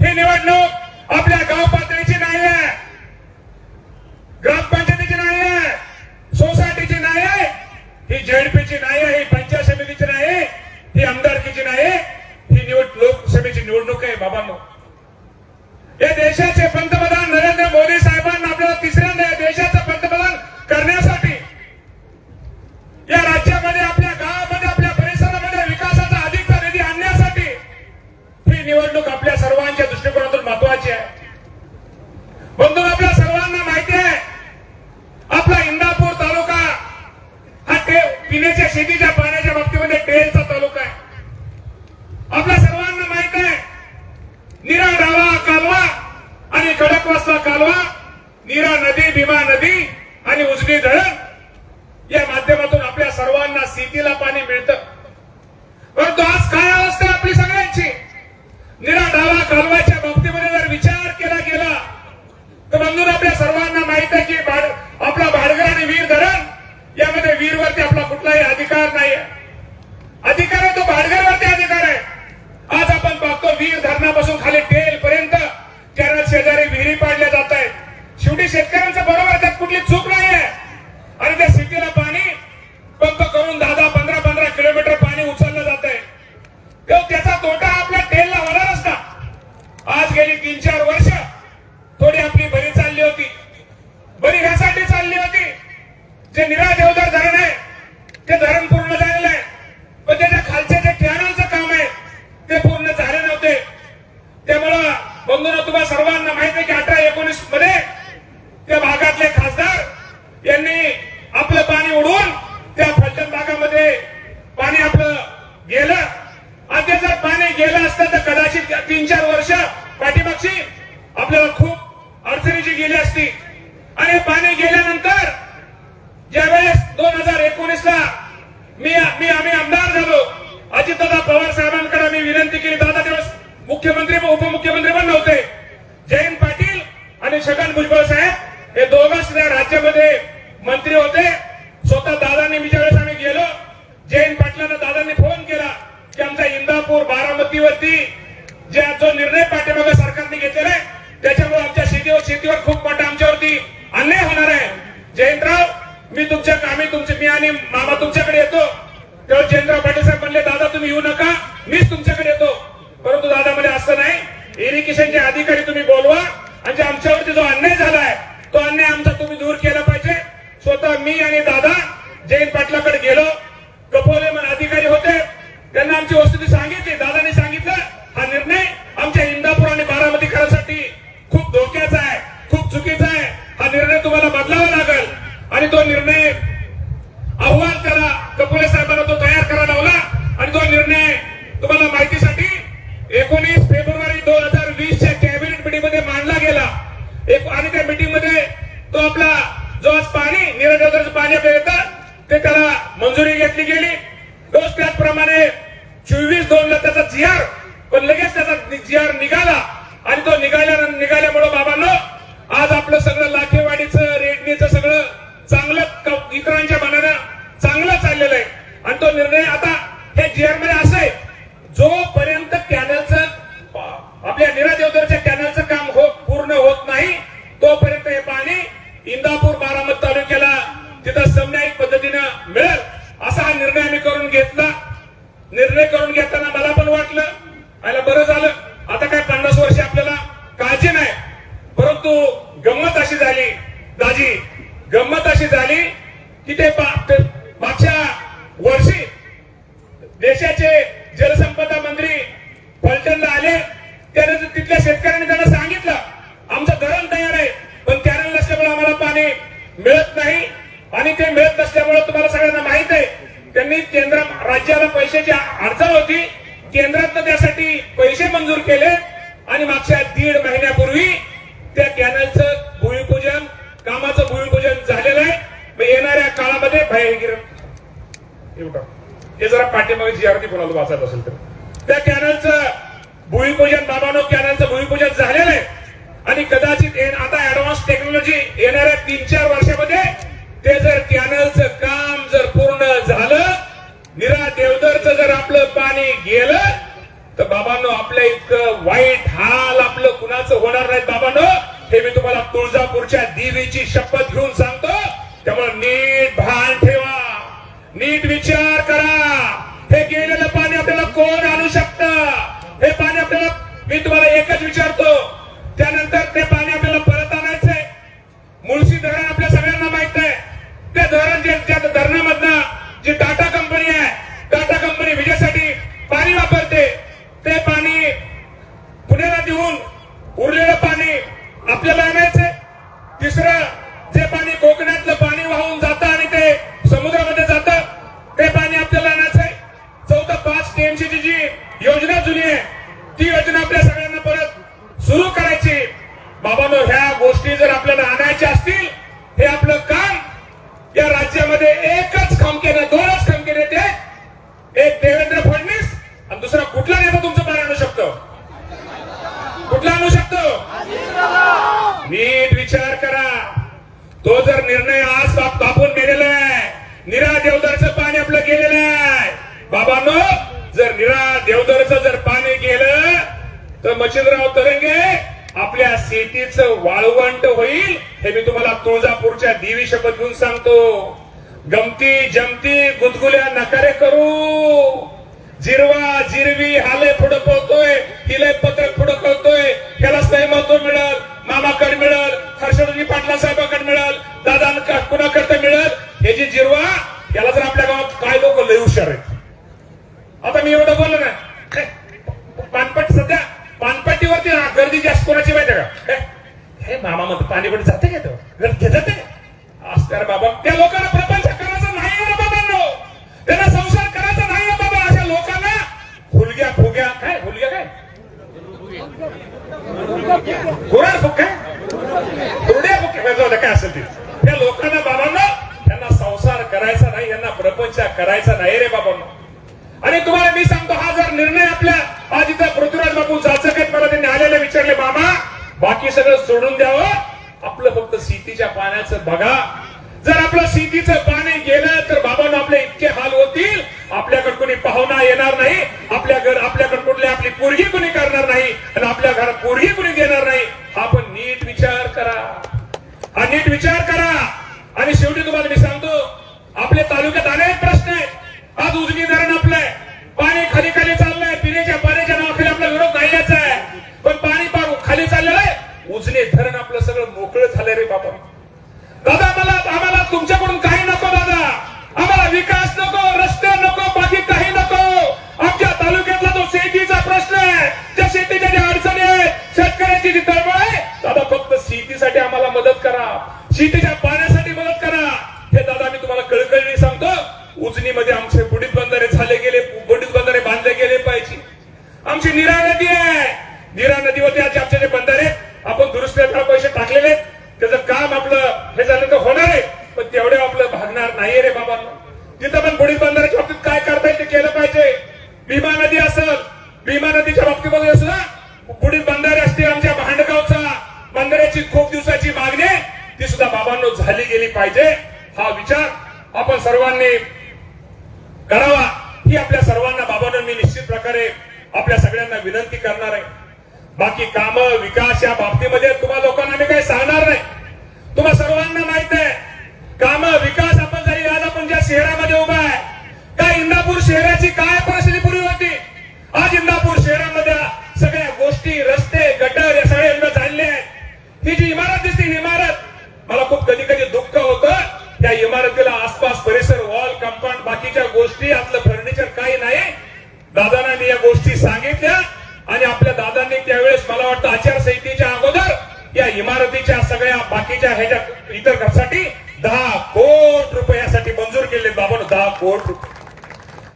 ही निवडणूक आपल्या गाव पातळीची नाही आहे ग्रामपंचायतीची नाही आहे सोसायटीची नाही आहे ही जेडपीची नाही आहे ही पंचायत समितीची नाही आहे ही आमदारकीची नाही आहे ही निवड लोकसभेची निवडणूक आहे बाबांनो या देशाचे पंतप्रधान नरेंद्र मोदी साहेबांना आपल्याला तिसऱ्यांदा या देशाचं पंतप्रधान करण्यासाठी या राज्यामध्ये आपल्या गावामध्ये आपल्या परिसरामध्ये विकासाचा अधिकचा निधी आणण्यासाठी ही निवडणूक आपल्या सर्वांच्या दृष्टिकोनातून महत्वाची आहे बंधू आपल्या सर्वांना माहिती आहे आपला इंदापूर तालुका हा टे पिण्याच्या शेतीच्या पाण्याच्या बाबतीमध्ये टेलचा तालुका आहे आपल्या सर्वांना माहीत आहे नीरा डावा कालवा आणि खडकवासला कालवा नीरा नदी भीमा नदी आणि उजनी धरण या माध्यमातून आपल्या सर्वांना शेतीला तोटा आपल्या टेलला होणारच असता. आज गेली तीन चार वर्ष थोडी आपली बरी चालली होती. बरी ह्यासाठी चालली होती. जे निरा देवदार धरण आहे ते धरण पूर्ण झालेलं आहे. पण त्याच्या खालचे जे कॅनलचं काम आहे ते पूर्ण झाले नव्हते. त्यामुळं बंधूंना तुम्हाला सर्वांना माहिती आहे की अठरा एकोणीसमध्ये त्या भागातले खासदार यांनी आपलं पाणी उडवून त्या फलटण भागामध्ये पाणी आपलं गेलं आणि ते जर पाणी गेलं असतं तर कदाचित तीन चार वर्ष पाठीमागची आपल्याला खूप अडचणीची गेली असती आणि पाणी गेल्यानंतर ज्यावेळेस दोन हजार एकोणीस ला मी मी आम्ही आमदार झालो अजितदादा पवार साहेबांकडे मी विनंती केली. दादा दिवस मुख्यमंत्री व उपमुख्यमंत्री पण नव्हते. जयंत पाटील आणि छगन भुजबळ साहेब हे दोघच राज्यामध्ये मंत्री होते. बाबा तुमच्याकडे येतो. तेव्हा जयंतराव पाटील साहेब म्हणले दादा तुम्ही येऊ नका. मीच तुमच्याकडे येतो. परंतु दादा म्हणजे असं नाही. इरिगेशनचे अधिकारी तुम्ही बोलवा. आणि आमच्यावरती जो अन्याय झालाय तो अन्याय आमचा तुम्ही दूर केला पाहिजे. स्वतः मी आणि दादा जयंत पाटलाकडे गेलो. कपोले म्हणून अधिकारी होते. त्यांना आमची वस्तुस्थिती सांगितली दादाने सांगितलं हा निर्णय आमच्या इंदापूर आणि बारामतीकरांसाठी खूप धोक्याचा आहे खूप चुकीचा आहे हा निर्णय तुम्हाला बदलावा लागेल आणि तो निर्णय अहवाल करा कपोले साहेबांना तो तयार करा लावला आणि तो निर्णय तुम्हाला माहितीसाठी एकोणीस फेब्रुवारी दोन हजार वीस च्या कॅबिनेट मीटिंगमध्ये मांडला गेला एक आणि त्या मीटिंगमध्ये तो आपला जो आज पाणी निराधारचं पाणी आपल्याला येतं ते त्याला मंजुरी घेतली गेली रोज त्याचप्रमाणे चोवीस दोन ला त्याचा जीआर पण लगेच त्याचा जीआर निघाला आणि तो निघाल्या निघाल्यामुळे बाबांनो आज आपलं सगळं लाखेवाडीचं रेडणीचं सगळं चांगलं क- इतरांच्या मनानं चांगलं चाललेलं आहे आणि तो निर्णय आता हे जीआरमध्ये असं आहे जोपर्यंत कॅनलचं आपल्या निरा देवदरच्या कॅनलचं काम हो पूर्ण होत नाही तोपर्यंत हे पाणी इंदापूर बारामती तालुक्याला तिथं सामुदायिक पद्धतीनं मिळेल असा हा निर्णय आम्ही करून घेतला निर्णय करून घेताना मला पण वाटलं आयला बरं झालं आता काय पन्नास वर्ष आपल्याला काळजी नाही परंतु गंमत अशी झाली दाजी गंमत अशी झाली की ते मागच्या वर्षी देशाचे जलसंपदा मंत्री फलटणला आले. त्याने तिथल्या शेतकऱ्यांनी त्यांना सांगितलं आमचं धरण तयार आहे पण कॅनल नसल्यामुळे आम्हाला पाणी मिळत नाही आणि ते मिळत नसल्यामुळे तुम्हाला सगळ्यांना माहीत आहे. त्यांनी केंद्र राज्याला पैशाची अडचण होती. केंद्रात त्यासाठी पैसे मंजूर केले आणि मागच्या दीड महिन्यापूर्वी त्या कॅनलचं भूमिपूजन कामाचं भूमिपूजन झालेलं आहे मग येणाऱ्या काळामध्ये बाहेर हे जरा पाठीमागे जी आरती कोणाला वाचायचं असेल तर. त्या कॅनलचं भूमिपूजन बाबानो कॅनलचं भूमिपूजन झालेलं आहे. आणि कदाचित आता ऍडव्हान्स टेक्नॉलॉजी येणाऱ्या तीन चार वर्षामध्ये ते जर कॅनलचं काम जर पूर्ण झालं निरा देवदरचं जर आपलं पाणी गेलं तर बाबांनो आपल्या इतकं वाईट हाल आपलं कुणाचं होणार नाही बाबांनो? हे मी तुम्हाला तुळजापूरच्या देवीची शपथ घेऊन सांगतो त्यामुळे नीट भान ठेवा नीट विचार करा हे गेलेलं पाणी आपल्याला कोण आणू शकतं हे पाणी आपल्याला मी तुम्हाला एकच विचारतो त्यानंतर ते पाणी आपल्याला परत आणायचंय मुळशी धरण आपल्या सगळ्यांना माहीत आहे त्या धरण जे त्या धरणामधनं जी टाटा कंपनी आहे टाटा कंपनी विजेसाठी पाणी वापरते ते पाणी पुण्याला देऊन उरलेलं पाणी आपल्याला आणायचंय तिसरं जे पाणी कोकणातलं पाणी वाहून जातं आणि ते समुद्रामध्ये जातं ते पाणी आपल्याला आणायचंय चौथं पाच टीएमसी ची जी योजना जुनी आहे ती योजना आपल्या सगळ्यांना परत सुरू करायची बाबांनो ह्या गोष्टी जर आपल्याला आणायच्या असतील हे आपलं काम या राज्यामध्ये एकच खामकेनं दोनच खामकेने ते. एक देवेंद्र फडणवीस आणि दुसरा कुठला नेता तुमचं पाणी आणू शकतो? कुठला आणू शकतो? नीट विचार करा. तो जर निर्णय आज बाप- बापून गेलेला आहे निरा देवदारचं पाणी आपलं गेलेलं आहे. बाबांनो जर निरा देवदारचं जर पाणी गेलं तर मच्छिंद्रराव तरंगे आपल्या शेतीचं वाळवंट होईल हे मी तुम्हाला तुळजापूरच्या देवी शपथ घेऊन सांगतो. गमती जमती गुदगुल्या नकारे करू. जिरवा जिरवी हाले पुढं पळतोय हिले पत्र पुढं कळतोय नाही महत्त्व मिळल मामाकडे मिळल हर्षदजी पाटला साहेबाकडे मिळल दादा कुणाकडे मिळल हे जी जिरवा याला जर आपल्या गावात काय लोक लय हुशार आहेत. आता मी एवढं बोललो ना पानपट सध्या पानपट्टीवरती गर्दी जास्त कोणाची माहिती आहे का? हे, हे मामा म्हणतो पाणी पण जाते का तो? गर्दी जाते असणार बाबा त्या लोकांना प्रपंच त्यांना संसार करायचा नाही बाबा अशा लोकांना. हुलग्या फुग्या काय हुलग्या काय? कुराड फुग काय कुरड्या फुग काय असेल ते. त्या लोकांना बाबांना त्यांना संसार करायचा नाही यांना प्रपंच करायचा नाही रे बाबांनो. आणि तुम्हाला मी सांगतो हा जर निर्णय आपल्या आज इथं पृथ्वीराज बापू जाचकेत मला त्यांनी आलेले विचारले मामा बाकी सगळं सोडून द्यावं हो. आपलं फक्त शेतीच्या पाण्याचं बघा. जर आपलं शेतीचं पाणी आपल्याकडे कोणी पाहुणा येणार नाही आपल्या घर आपल्याकडे कुठली आपली पोरगी कोणी करणार नाही आणि आपल्या घरात पोरगी कोणी देणार नाही. हा पण नीट विचार करा. हा नीट विचार करा. आणि शेवटी तुम्हाला मी सांगतो आपल्या तालुक्यात अनेक प्रश्न आहेत आज उजनी धरण आपलंय पाणी खाली खाली चाललंय पिण्याच्या पाण्याच्या नावाखाली आपला विरोध नाही याचा आहे पण पाणी पार खाली चाललेलं आहे उजनी धरण आपलं सगळं मोकळं झालंय रे बाबा दादा आम्हाला आम्हाला तुमच्याकडून काही नको दादा आम्हाला विकास नको रस्ते नको बाकी काही नको आमच्या तालुक्यातला जो शेतीचा प्रश्न आहे त्या शेतीच्या ज्या अडचणी आहेत शेतकऱ्याची जी तळमळ आहे दादा फक्त शेतीसाठी आम्हाला मदत करा शेतीच्या पाण्यासाठी मदत करा हे दादा मी तुम्हाला कळकळीने सांगतो उजनीमध्ये आमचे बुडीत बंधारे झाले गेले बुडीत बंधारे बांधले गेले पाहिजे आमची निरा नदी आहे नीरा नदीवरती आज आमचे जे बंधारे आहेत, आपण दुरुस्ती पैसे टाकलेले आहेत. त्याचं काम आपलं हे झालं तर होणार आहे पण तेवढे आपलं भागणार नाहीये रे बाबांनो. तिथं पण बुडीत बंधाऱ्याच्या बाबतीत काय करता येईल ते केलं पाहिजे. भीमा नदी असेल भीमा नदीच्या बाबतीमध्ये असं ना बुडीत बंधारे असतील आमच्या भांडगावचा. बंधाऱ्याची खूप दिवसाची मागणी आहे, ती सुद्धा बाबांनो झाली गेली पाहिजे. हा विचार आपण सर्वांनी करावा. ही आपल्या सर्वांना बाबांना मी निश्चित प्रकारे आपल्या सगळ्यांना विनंती करणार आहे. बाकी काम विकास या बाबतीमध्ये तुम्हा लोकांना मी काही सांगणार नाही. तुम्हा सर्वांना